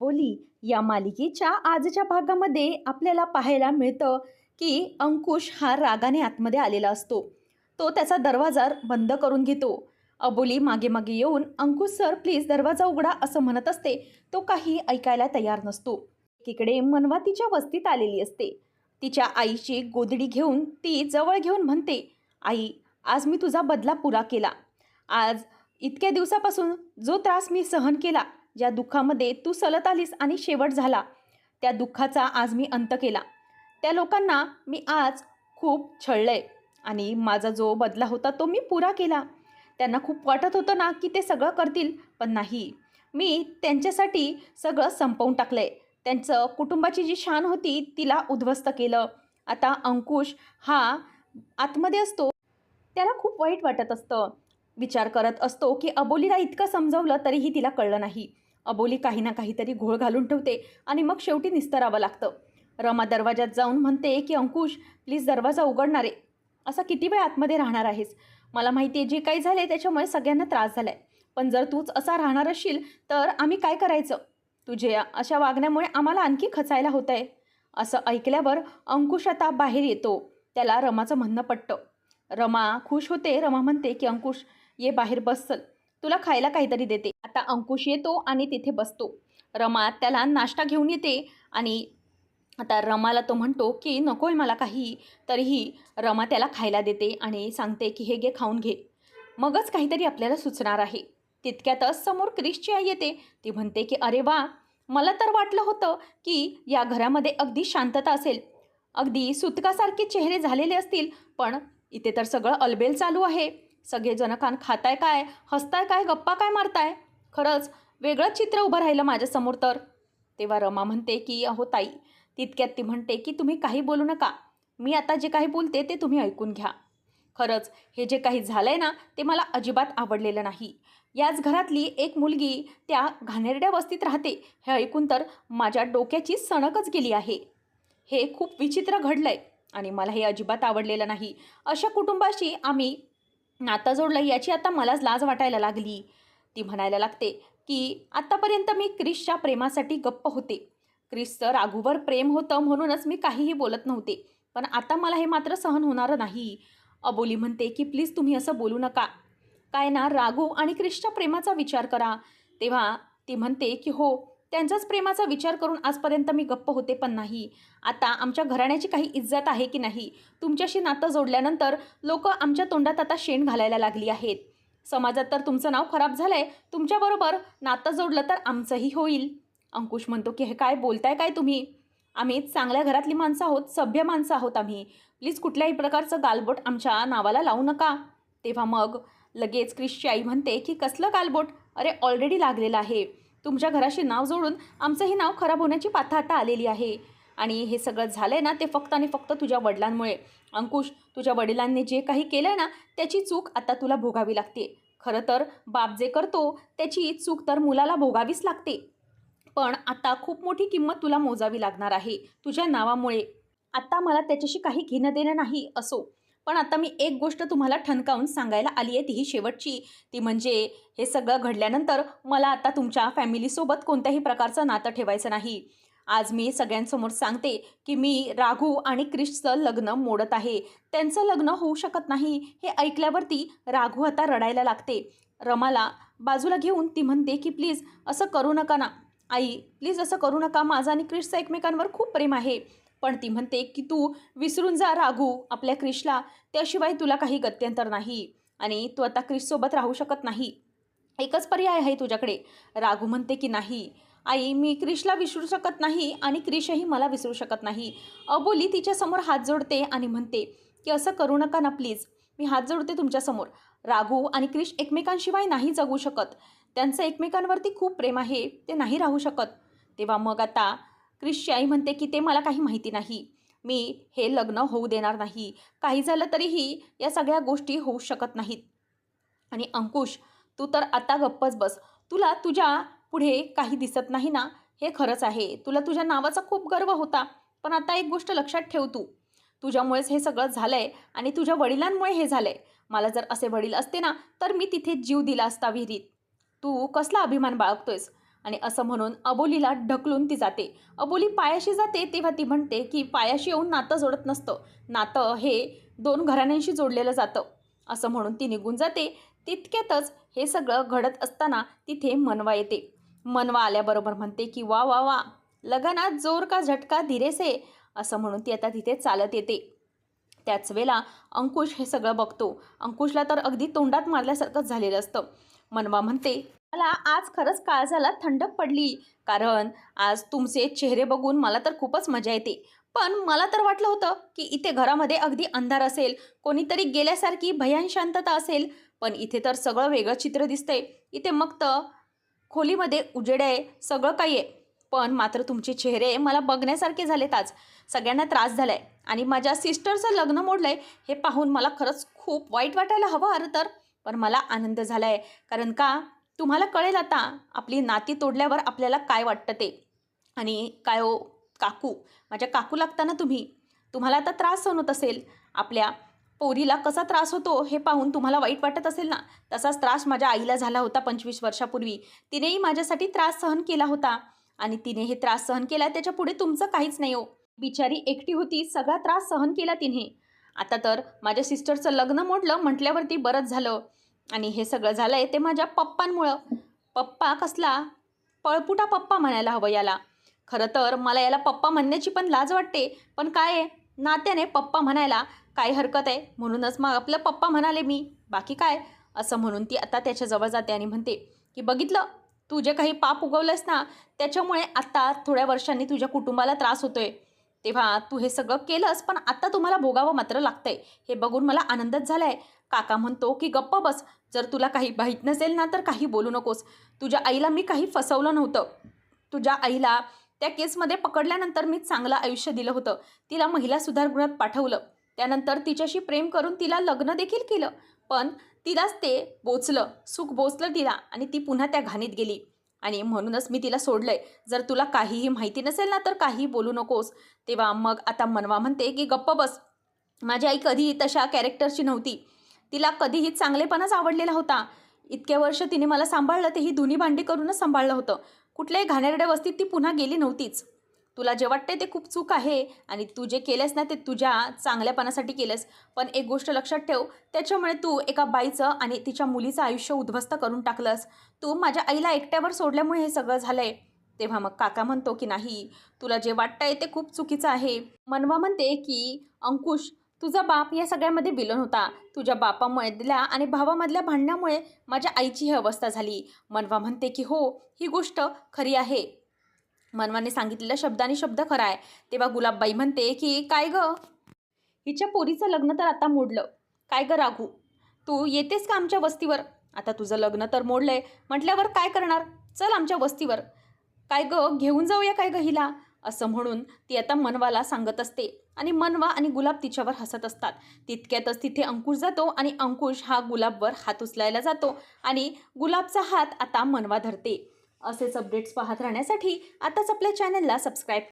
बोली या मालिकेच्या आजच्या भागामध्ये आपल्याला पाहायला मिळतं की अंकुश हा रागाने आतमध्ये आलेला असतो. तो त्याचा दरवाजा बंद करून घेतो. अबोली मागे मागे येऊन अंकुश सर प्लीज दरवाजा उघडा असं म्हणत असते. तो काही ऐकायला तयार नसतो. एकीकडे मनवा तिच्या वस्तीत आलेली असते. तिच्या आईची गोदडी घेऊन ती जवळ घेऊन म्हणते आई आज मी तुझा बदला पुरा केला. आज इतक्या दिवसापासून जो त्रास मी सहन केला ज्या दुःखामध्ये तू सलत आलीस आणि शेवट झाला त्या दुःखाचा आज मी अंत केला. त्या लोकांना मी आज खूप छळलंय आणि माझा जो बदला होता तो मी पुरा केला. त्यांना खूप वाटत होतं ना की ते सगळं करतील पण नाही. मी त्यांच्यासाठी सगळं संपवून टाकलं आहे त्यांचं कुटुंबाची जी शान होती तिला उद्ध्वस्त केलं. आता अंकुश हा आतमध्ये असतो. त्याला खूप वाईट वाटत असतं. विचार करत असतो की अबोलीला इतकं समजवलं तरीही तिला कळलं नाही. अबोली काही ना काहीतरी घोळ घालून ठेवते आणि मग शेवटी निस्तरावं लागतं. रमा दरवाजात जाऊन म्हणते की अंकुश प्लीज दरवाजा उघडणारे असा किती वेळ आतमध्ये राहणार आहेस? मला माहिती आहे जे काही झाले त्याच्यामुळे सगळ्यांना त्रास झाला आहे पण जर तूच असा राहणार असशील तर आम्ही काय करायचं? तुझे अशा वागण्यामुळे आम्हाला आणखी खचायला होतं आहे असं ऐकल्यावर अंकुश आता बाहेर येतो. त्याला रमाचं म्हणणं पटतं. रमा खुश होते. रमा म्हणते की अंकुश ये बाहेर बस चल. तुला खायला काहीतरी देते. आता अंकुश येतो आणि तिथे बसतो. रमा त्याला नाश्ता घेऊन येते आणि आता रमाला तो म्हणतो की नको आहे मला काही. तरीही रमा त्याला खायला देते आणि सांगते की हे घे खाऊन घे. मगच काहीतरी आपल्याला सुचणार आहे. तितक्यातच समोर क्रिशची आई येते. ती म्हणते की अरे वा मला तर वाटलं होतं की या घरामध्ये अगदी शांतता असेल. अगदी सुतकासारखे चेहरे झालेले असतील पण इथे तर सगळं अलबेल चालू आहे. सगळेजण कान खाताय काय हसताय काय गप्पा काय मारताय? खरंच वेगळंच चित्र उभं राहिलं माझ्यासमोर तर. तेव्हा रमा म्हणते की अहो ताई तितक्यात ती म्हणते की तुम्ही काही बोलू नका. मी आता जे काही बोलते ते तुम्ही ऐकून घ्या. खरंच हे जे काही झालं आहे ना ते मला अजिबात आवडलेलं नाही. याच घरातली एक मुलगी त्या घाणेरड्या वस्तीत राहते हे ऐकून तर माझ्या डोक्याची सणकच गेली आहे. हे खूप विचित्र घडलं आहे आणि मला हे अजिबात आवडलेलं नाही. अशा कुटुंबाशी आम्ही नातं जोडलं याची आता मलाच लाज वाटायला लागली. ती म्हणायला लागते की आत्तापर्यंत मी क्रिसच्या प्रेमासाठी गप्प होते. क्रिसचं राघूवर प्रेम होतं म्हणूनच मी काहीही बोलत नव्हते. पण आता मला हे मात्र सहन होणारं नाही. अबोली म्हणते की प्लीज तुम्ही असं बोलू नका. काय ना राघू आणि क्रिसच्या प्रेमाचा विचार करा. तेव्हा ती म्हणते की हो त्यांच्याच प्रेमाचा विचार करून आजपर्यंत मी गप्प होते पण नाही. आता आमच्या घराण्याची काही इज्जत आहे की नाही? तुमच्याशी नातं जोडल्यानंतर लोक आमच्या तोंडात आता शेण घालायला लागली आहेत. समाजात तर तुमचं नाव खराब झालं आहे तुमच्याबरोबर नातं जोडलं तर आमचंही होईल. अंकुश म्हणतो की हे काय बोलताय काय तुम्ही? आम्ही चांगल्या घरातली माणसं आहोत सभ्य माणसं आहोत आम्ही. प्लीज कुठल्याही प्रकारचं गालबोट आमच्या नावाला लावू नका. तेव्हा मग लगेच क्रिशची आई म्हणते की कसलं गालबोट? अरे ऑलरेडी लागलेलं आहे. तुमच्या घराशी नाव जोडून आमचंही नाव खराब होण्याची पाथा आता आलेली आहे. आणि हे सगळं झालं आहे ना ते फक्त आणि फक्त तुझ्या वडिलांमुळे. अंकुश तुझ्या वडिलांनी जे काही केलं आहे ना त्याची चूक आता तुला भोगावी लागते. खरं तर बाप जे करतो त्याची चूक तर मुलाला भोगावीच लागते. पण आता खूप मोठी किंमत तुला मोजावी लागणार आहे तुझ्या नावामुळे. आत्ता मला त्याच्याशी काही घेणं देणं नाही असो. पण आता मी एक गोष्ट तुम्हाला ठणकावून सांगायला आली आहे तीही शेवटची. ती म्हणजे हे सगळं घडल्यानंतर मला आता तुमच्या फॅमिलीसोबत कोणत्याही प्रकारचं नातं ठेवायचं नाही. आज मी सगळ्यांसमोर सांगते की मी राघू आणि क्रिशचं लग्न मोडत आहे. त्यांचं लग्न होऊ शकत नाही हे ऐकल्यावरती राघू आता रडायला लागते. रमाला बाजूला घेऊन ती म्हणते की प्लीज असं करू नका ना. आई प्लीज असं करू नका. माझं आणि क्रिशचं एकमेकांवर खूप प्रेम आहे. पण ती म्हणते की तू विसरून जा राघू आपल्या क्रिशला. त्याशिवाय तुला काही गत्यंतर नाही आणि तू आता क्रिशसोबत राहू शकत नाही. एकच पर्याय आहे तुझ्याकडे. राघू म्हणते की नाही. आई मी क्रिशला विसरू शकत नाही आणि क्रिशही मला विसरू शकत नाही. अबोली तिच्यासमोर हात जोडते आणि म्हणते की असं करू नका ना प्लीज. मी हात जोडते तुमच्यासमोर राघू आणि क्रिश एकमेकांशिवाय नाही जगू शकत. त्यांचं एकमेकांवरती खूप प्रेम आहे. ते नाही राहू शकत. तेव्हा मग आता क्रिसची आई म्हणते की ते मला काही माहिती नाही. मी हे लग्न होऊ देणार नाही. काही झालं तरीही या सगळ्या गोष्टी होऊ शकत नाहीत. आणि अंकुश तू तर आता गप्पच बस. तुला तुझ्या पुढे काही दिसत नाही ना? हे खरंच आहे. तुला तुझ्या नावाचा खूप गर्व होता. पण आता एक गोष्ट लक्षात ठेव तू. तुझ्यामुळेच हे सगळं झालं आहे आणि तुझ्या वडिलांमुळे हे झालं आहे मला जर असे वडील असते ना तर मी तिथे जीव दिला असता विहिरीत. तू कसला अभिमान बाळगतोयस? आणि असं म्हणून अबोलीला ढकलून ती जाते. अबोली पायाशी जाते तेव्हा ती म्हणते की पायाशी येऊन नातं जोडत नसतं. नातं हे दोन घराण्यांशी जोडलेलं जातं. असं म्हणून ती निघून जाते. तितक्यातच हे सगळं घडत असताना तिथे मनवा येते. मनवा आल्याबरोबर म्हणते की वा वा वा लगानात जोर का झटका धीरेसे असं म्हणून ती आता तिथे चालत येते. त्याच वेळेला अंकुश हे सगळं बघतो. अंकुशला तर अगदी तोंडात मारल्यासारखंच झालेलं असतं. मनवा म्हणते मला आज खरंच काळजाला थंडक पडली. कारण आज तुमचे चेहरे बघून मला तर खूपच मजा येते. पण मला तर वाटलं होतं की इथे घरामध्ये अगदी अंधार असेल. कोणीतरी गेल्यासारखी भयान शांतता असेल. पण इथे तर सगळं वेगळं चित्र दिसतंय. इथे मग तर खोलीमध्ये उजेड आहे सगळं काही आहे पण मात्र तुमचे चेहरे मला बघण्यासारखे झालेत आज. सगळ्यांना त्रास झाला आहे आणि माझ्या सिस्टरचं लग्न मोडलं आहे हे पाहून मला खरंच खूप वाईट वाटायला हवं अरे तर. पण मला आनंद झाला आहे कारण का? तुम्हाला कळेल आता आपली नाती तोडल्यावर आपल्याला काय वाटतं ते. आणि काय हो काकू माझ्या काकू लागताना तुम्ही तुम्हाला आता त्रास सहन होत असेल. आपल्या पोरीला कसा त्रास होतो हे पाहून तुम्हाला वाईट वाटत असेल ना? तसाच त्रास माझ्या आईला झाला होता पंचवीस वर्षापूर्वी. तिनेही माझ्यासाठी त्रास सहन केला होता. आणि तिने हे त्रास सहन केला त्याच्या पुढे तुमचं काहीच नाही हो. बिचारी एकटी होती सगळा त्रास सहन केला तिने. आता तर माझ्या सिस्टरचं लग्न मोडलं म्हटल्यावरती बरंच झालं. आणि हे सगळं झालं आहे ते माझ्या पप्पांमुळं. पप्पा कसला? पळपुटा पप्पा म्हणायला हवं याला. खरं तर मला याला पप्पा म्हणण्याची पण लाज वाटते. पण काय आहे? नात्याने पप्पा म्हणायला काय हरकत आहे. म्हणूनच मग आपलं पप्पा म्हणाले मी. बाकी काय? असं म्हणून ती आता त्याच्याजवळ जाते आणि म्हणते की बघितलं? तू जे काही पाप उगवलंस ना त्याच्यामुळे आता थोड्या वर्षांनी तुझ्या कुटुंबाला त्रास होतोय. तेव्हा तू हे सगळं केलंस पण आता तुम्हाला भोगावं मात्र लागतंय. हे बघून मला आनंदच झाला आहे काका म्हणतो की गप्प बस. जर तुला काही माहीत नसेल ना तर काही बोलू नकोस. तुझ्या आईला मी काही फसवलं नव्हतं. तुझ्या आईला त्या केसमध्ये पकडल्यानंतर मी चांगलं आयुष्य दिलं होतं. तिला महिला सुधारगृहात पाठवलं. त्यानंतर तिच्याशी प्रेम करून तिला लग्न देखील केलं. पण तिलाच ते बोचलं. सुख बोचलं तिला आणि ती पुन्हा त्या घाणीत गेली. आणि म्हणूनच मी तिला सोडलंय. जर तुला काहीही माहिती नसेल ना तर काही बोलू नकोस. तेव्हा मग आता मनवा म्हणते की गप्प बस. माझी आई कधीही तशा कॅरेक्टरची नव्हती. तिला कधीही चांगलेपणाच आवडलेला होता. इतके वर्ष तिने मला सांभाळलं तेही धुनी भांडी करूनच सांभाळलं होतं. कुठल्याही घाणेरड्या वस्तीत ती पुन्हा गेली नव्हतीच. तुला जे वाटते ते खूप चूक आहे आणि तू जे केलंस ना ते तुझ्या चांगल्यापणासाठी केलंस पण एक गोष्ट लक्षात ठेव त्याच्यामुळे तू एका बाईचं आणि तिच्या मुलीचं आयुष्य उद्ध्वस्त करून टाकलंस. तू माझ्या आईला एकट्यावर सोडल्यामुळे हे सगळं झालं आहे तेव्हा मग काका म्हणतो की नाही तुला जे वाटतंय ते खूप चुकीचं आहे. मनवा म्हणते की अंकुश तुझा बाप या सगळ्यामध्ये विलन होता. तुझ्या बापामधल्या आणि भावामधल्या भांडण्यामुळे माझ्या आईची ही अवस्था झाली. मनवा म्हणते की हो ही गोष्ट खरी आहे. मनवाने सांगितलेला शब्दाने शब्द खरा आहे. तेव्हा गुलाबबाई म्हणते की काय ग? हिच्या पोरीचं लग्न तर आता मोडलं. काय ग राघू? तू येतेस का आमच्या वस्तीवर? आता तुझं लग्न तर मोडलंय. म्हटल्यावर काय करणार? चल आमच्या वस्तीवर. काय ग? घेऊन जाऊया काय ग हिला? असं म्हणून ती आता मनवाला सांगत असते. आणि मनवा आणि गुलाब तिच्यावर हसत असतात. तितक्यातच तिथे अंकुश जातो आणि अंकुश हा गुलाबवर हात उचलायला जातो आणि गुलाबचा हात आता मनवा धरते. असेच अपडेट्स पाहत राहण्यासाठी आताच आपल्या चॅनलला सबस्क्राईब